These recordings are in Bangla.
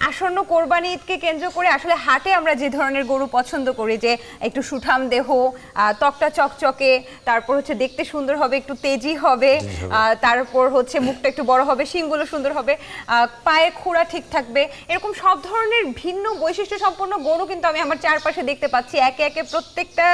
আসন্ন কোরবানি ঈদকে কেন্দ্র করে আসলে হাটে আমরা যে ধরনের গরু পছন্দ করি যে একটু সুঠাম দেহ আহ, ত্বকটা চকচকে তারপর হচ্ছে দেখতে সুন্দর হবে একটু তেজি হবে তারপর হচ্ছে মুখটা একটু বড় হবে শিংগুলো সুন্দর হবে পায়ে খুঁড়া ঠিক থাকবে এরকম সব ধরনের ভিন্ন বৈশিষ্ট্য সম্পন্ন গরু কিন্তু আমি আমার চারপাশে দেখতে পাচ্ছি। একে একে প্রত্যেকটা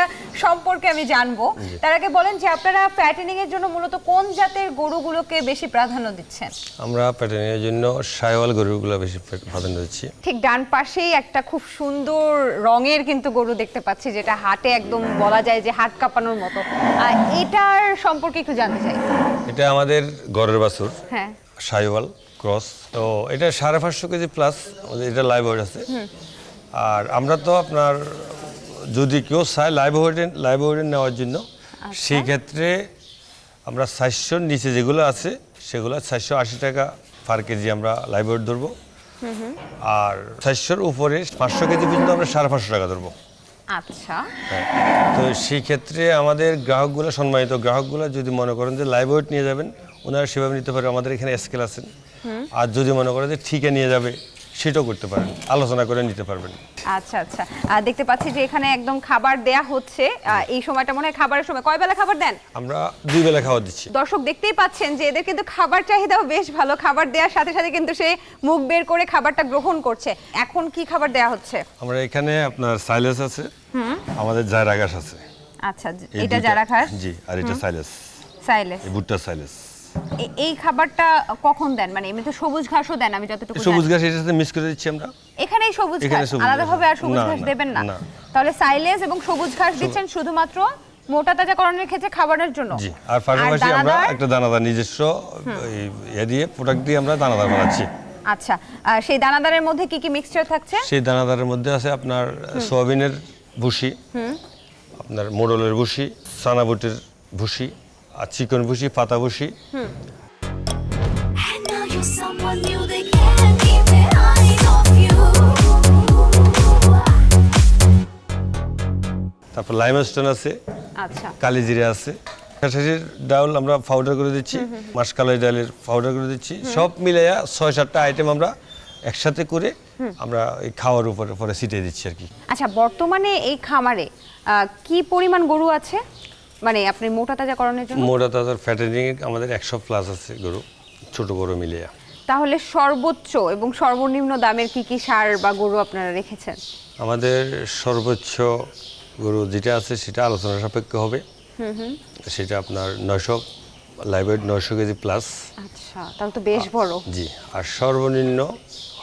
সম্পর্কে আমি জানব। তার আগে বলেন যে আপনারা ফ্যাটেনিং এর জন্য মূলত কোন জাতের গরুগুলোকে বেশি প্রাধান্য দিচ্ছেন? আমরা প্যাটার্নের জন্য সাইওয়াল গরুগুলো বেশি প্রাধান্য দিচ্ছি ঠিক ডান পাশেই একটা খুব সুন্দর রঙের কিন্তু গরু দেখতে পাচ্ছি যেটা হাটে একদম বলা যায় যে হাট কাঁপানোর মতো। আর এটার সম্পর্কে একটু জানতে চাই। এটা আমাদের ঘরের বাছুর হ্যাঁ। সাইওয়াল ক্রস। তো এটা সাড়ে পাঁচশো কেজি প্লাস আমাদের এটা লাইভ ওয়েট আছে আর আমরা তো আপনার যদি কেউ চায় লাইভ ওয়েট লাইভ ওয়েট নেওয়ার জন্য সেই ক্ষেত্রে আমরা চারশোর নিচে যেগুলো আছে সেগুলো চারশো আশি টাকা পার কেজি আমরা লাইভ ওয়েট ধরবো। আর চারশোর উপরে পাঁচশো কেজি পর্যন্ত আমরা সাড়ে পাঁচশো টাকা ধরবো। আচ্ছা। হ্যাঁ। তো সেই ক্ষেত্রে আমাদের গ্রাহকগুলো সম্মানিত গ্রাহকগুলো যদি মনে করেন যে লাইভ ওয়েট নিয়ে যাবেন ওনারা সেভাবে নিতে পারে আমাদের এখানে স্কেল আছেন আর যদি মনে করেন যে ঠিকে নিয়ে যাবে সেটাও করতে পারেন আলোচনা করে নিতে পারবেন। আচ্ছা আচ্ছা। আর দেখতে পাচ্ছি যে এখানে একদম খাবার দেয়া হচ্ছে। এই সময়টা মনে হয় খাবারের সময়। কয় বেলা খাবার দেন? আমরা দুই বেলা খাওয়া দিচ্ছি। দর্শক দেখতেই পাচ্ছেন যে এদের কিন্তু খাবার চাহিদাও বেশ ভালো। খাবার দেওয়ার সাথে সাথে কিন্তু সে মুখ বের করে খাবারটা গ্রহণ করছে। এখন কি খাবার দেয়া হচ্ছে? আমরা এখানে আপনার সাইলেস আছে আমাদের জায়রা ঘাস আছে। আচ্ছা এটা দুইটা- যারা খাস জি আর এটা সাইলেস। সাইলেস। এই ভুট্টা সাইলেস। এই খাবারটা কখন দেন? মানে এমনি তো সবুজ ঘাসও দেন আমি যতটুকু সবুজ ঘাস এটার সাথে মিক্স করে দিচ্ছি আমরা। এখানেই সবুজ ঘাস। আলাদাভাবে আর সবুজ ঘাস দেবেন না। তাহলে সাইলেজ এবং সবুজ ঘাস দিচ্ছেন শুধুমাত্র মোটা তাজাকরণের ক্ষেত্রে খাবারের জন্য। জি আর পাশাপাশি আমরা একটা দানাদার নিজস্ব এই ইয়ে দিয়ে প্রোডাক্ট দিয়ে আমরা দানাদার বানাচ্ছি। আচ্ছা আর সেই দানাদারের মধ্যে কি কি মিক্সচার থাকছে? সেই দানাদারের মধ্যে আছে আপনার সোয়াবিনের ভুসি আপনার মোড়লের ভুসি সানাবুটের ভুসি আর চিকন ভুসি পাতা you. তারপর লাইমস্টোন আছে আচ্ছা। কালিজিরা আছে। খাসাসির ডাউল আমরা পাউডার করে দিচ্ছি মাসকালাই ডালের পাউডার করে দিচ্ছি। সব মিলাইয়া ছয় সাতটা আইটেম আমরা একসাথে করে আমরা এই খাওয়ার উপরে পরে ছিটিয়ে দিচ্ছি আর কি। আচ্ছা বর্তমানে এই খামারে কি পরিমাণ গরু আছে? মানে আপনি মোটা তাজাকরণের জন্য? মোটা তাজার ফ্যাটেনিং আমাদের একশো প্লাস আছে গরু ছোট বড় মিলিয়ে। তাহলে সর্বোচ্চ এবং সর্বনিম্ন দামের কি কি সার বা গরু আপনারা রেখেছেন? আমাদের সর্বোচ্চ গরু যেটা আছে সেটা আলোচনা সাপেক্ষ হবে। সেটা আপনার নয়শো লাইব্রেরি নয়শো কেজি প্লাস আচ্ছা তাহলে তো বেশ বড়। জি আর সর্বনিম্ন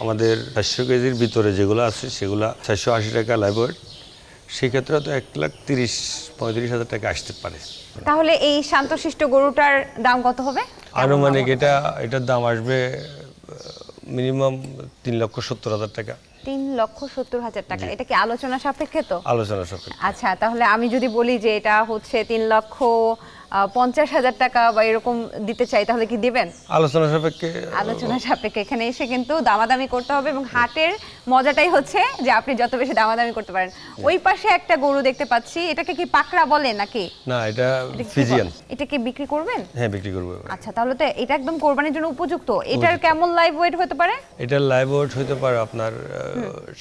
আমাদের চারশো কেজির ভিতরে যেগুলো আছে সেগুলো চারশো আশি টাকা লাইব্রেরি সেক্ষেত্রে তো এক লাখ তিরিশ পঁয়ত্রিশ হাজার টাকা আসতে পারে। তাহলে এই শান্তশিষ্ট গরুটার দাম কত হবে? আনুমানিক এটা এটার দাম আসবে মিনিমাম তিন লক্ষ সত্তর হাজার টাকা। তিন লক্ষ সত্তর হাজার টাকা। এটা কি আলোচনা সাপেক্ষে তো? আলোচনা সাপেক্ষে। আচ্ছা তাহলে আমি যদি বলি যে এটা হচ্ছে তিন লক্ষ পঞ্চাশ হাজার টাকা বা এরকম দিতে চাই তাহলে কি দিবেন? আলোচনা সাপেক্ষে আলোচনা সাপেক্ষে এখানে এসে কিন্তু দামাদামি করতে হবে এবং হাটের মজাটাই হচ্ছে যে আপনি যত বেশি দামাদামি করতে পারেন। ওই পাশে একটা গরু দেখতে পাচ্ছি এটাকে কি পাকড়া বলে নাকি? না এটা ফিজিয়ান এটা কি বিক্রি করবেন? হ্যাঁ বিক্রি করব। আচ্ছা তাহলে তো এটা একদম কোরবানির জন্য উপযুক্ত। এটার কেমন লাইভ ওয়েট হতে পারে? এটার লাইভ ওয়েট হতে পারে আপনার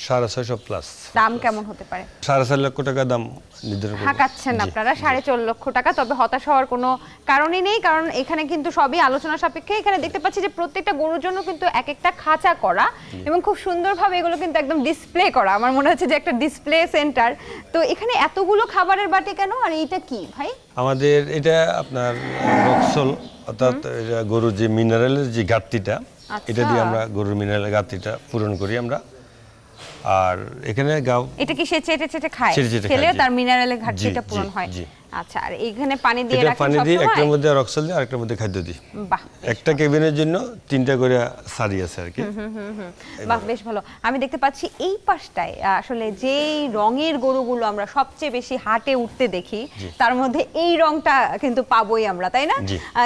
সাড়ে ছয়শো প্লাস দাম কেমন হতে পারে? সাড়ে চার লক্ষ টাকা দাম নির্ধারণ হাঁকাচ্ছেন আপনারা সাড়ে চার লক্ষ টাকা তবে হতাশ হওয়ার কোনো কারণই নেই কারণ এখানে কিন্তু সবই আলোচনা সাপেক্ষে। এখানে দেখতে পাচ্ছি যে প্রত্যেকটা গরুর জন্য কিন্তু এক একটা খাঁচা করা এবং খুব সুন্দরভাবে এগুলো কিন্তু একদম ডিসপ্লে করা। আমার মনে হচ্ছে যে একটা ডিসপ্লে সেন্টার তো এখানে এতগুলো খাবারের বাটি কেন? আর এইটা কি ভাই? আমাদের এটা আপনার রক্সল অর্থাৎ এটা গরুর যে মিনারেলের যে ঘাটতিটা এটা দিয়ে আচ্ছা। আমরা গরুর মিনারেলের ঘাটতিটা পূরণ করি আমরা। আর এখানে গাও এটা কি সে চেটে চেটে খায়? চেটে চেটে খেলে তার মিনারেলের ঘাটতিটা পূরণ হয়। আচ্ছা আর এখানে পানি দিয়ে রাখেন পানি দিয়ে একটার মধ্যে রক্সল দিই আরেকটার মধ্যে খাদ্য দিই। বাহ একটা কেবিনের জন্য তিনটা করে সারি আছে আর কি। বাহ বেশ ভালো। আমি দেখতে পাচ্ছি এই পাশটায় আসলে যেই রঙের গরুগুলো আমরা সবচেয়ে বেশি হাটে উঠতে দেখি তার মধ্যে এই রংটা কিন্তু পাবোই আমরা তাই না?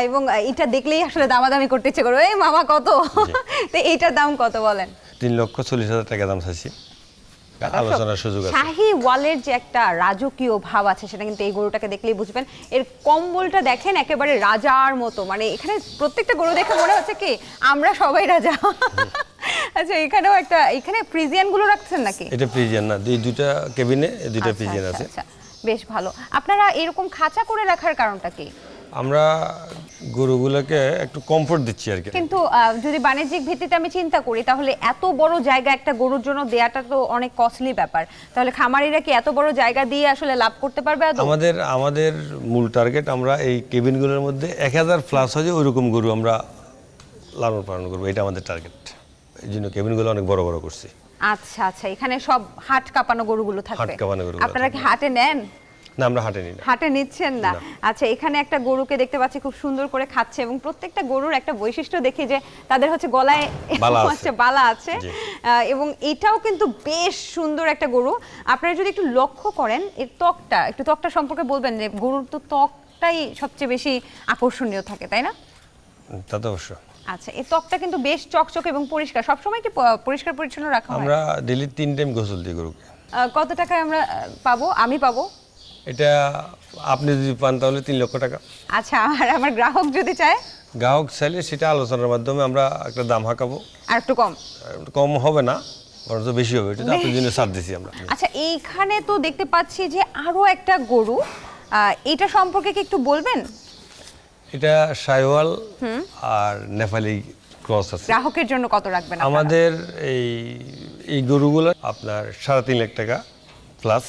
এবং এটা দেখলেই আসলে দামাদামি করতে ইচ্ছে করবে এই মামা কত? তো এইটার দাম কত বলেন? তিন লক্ষ চল্লিশ হাজার টাকা দাম চাইছি। আলোচনার সুযোগ আছে। শাহি ওয়ালের যে একটা রাজকীয় ভাব আছে সেটা কিন্তু এই গরুটাকে দেখলেই বুঝবেন। এর কম্বলটা দেখেন একেবারে রাজার মতো। মানে এখানে প্রত্যেকটা গরু দেখে মনে হচ্ছে কি আমরা সবাই রাজা। আচ্ছা এখানেও একটা এখানে ফ্রিজিয়ানগুলো রাখছেন নাকি? এটা ফ্রিজিয়ান না এই দুইটা কেবিনে দুইটা আচ্ছা, ফ্রিজিয়ান আচ্ছা, আছে। আচ্ছা। বেশ ভালো। আপনারা এরকম খাঁচা করে রাখার কারণটা কি? আমরা গরুগুলোকে একটু কমফোর্ট দিচ্ছি আর কি। কিন্তু যদি বাণিজ্যিক ভিত্তিতে আমি চিন্তা করি তাহলে এত বড় জায়গা একটা গরুর জন্য দেয়াটা তো অনেক কস্টলি ব্যাপার। তাহলে খামারিরা কি এত বড় জায়গা দিয়ে আসলে লাভ করতে পারবে? আমাদের আমাদের মূল টার্গেট আমরা এই কেবিনগুলোর মধ্যে এক হাজার প্লাস হয় ওইরকম গরু আমরা লালন পালন করব এটা আমাদের টার্গেট এই জন্য কেবিনগুলো অনেক বড় বড় করছি। আচ্ছা আচ্ছা এখানে সব হাট কাঁপানো গরুগুলো থাকবে। হাট কাঁপানো গরুগুলো আপনারা কি হাটে নেন? না আমরা হাটে নিই না। হাটে নিচ্ছেন না। আচ্ছা এখানে একটা গরুকে দেখতে পাচ্ছি খুব সুন্দর করে খাচ্ছে এবং প্রত্যেকটা গরুর একটা বৈশিষ্ট্য দেখি যে তাদের হচ্ছে গলায়। হচ্ছে বালা আছে। এবং এটাও কিন্তু বেশ সুন্দর একটা গরু। আপনারা যদি একটু লক্ষ্য করেন এর ত্বকটা একটু ত্বকটা সম্পর্কে বলবেন যে গরুর তো ত্বকটাই সবচেয়ে বেশি আকর্ষণীয় থাকে তাই না? তা তো অবশ্য। আচ্ছা এই ত্বকটা কিন্তু বেশ চকচকে এবং পরিষ্কার। সবসময় কি পরিষ্কার পরিচ্ছন্ন রাখা হয়? আমরা ডেলি তিন টাইম গোসল দিই গরুকে। কত টাকায় আমরা পাবো? আমি পাবো? এটা আপনি যদি পান তাহলে তিন লক্ষ টাকা। আচ্ছা আর আমার গ্রাহক যদি চায়? গ্রাহক চাইলে সেটা আলোচনার মাধ্যমে আমরা একটা দাম হাঁকাবো। আর একটু কম? কম হবে না বরঞ্চ বেশি হবে এটা আপনার জন্য ছাড় দিছি আমরা। আচ্ছা এইখানে তো দেখতে পাচ্ছি যে আরও একটা গরু এটা সম্পর্কে কি একটু বলবেন? এটা সাইওয়াল আর নেপালি ক্রস আছে। গ্রাহকের জন্য কত রাখবেন আমাদের এই এই গরুগুলো আপনার সাড়ে তিন লাখ টাকা প্লাস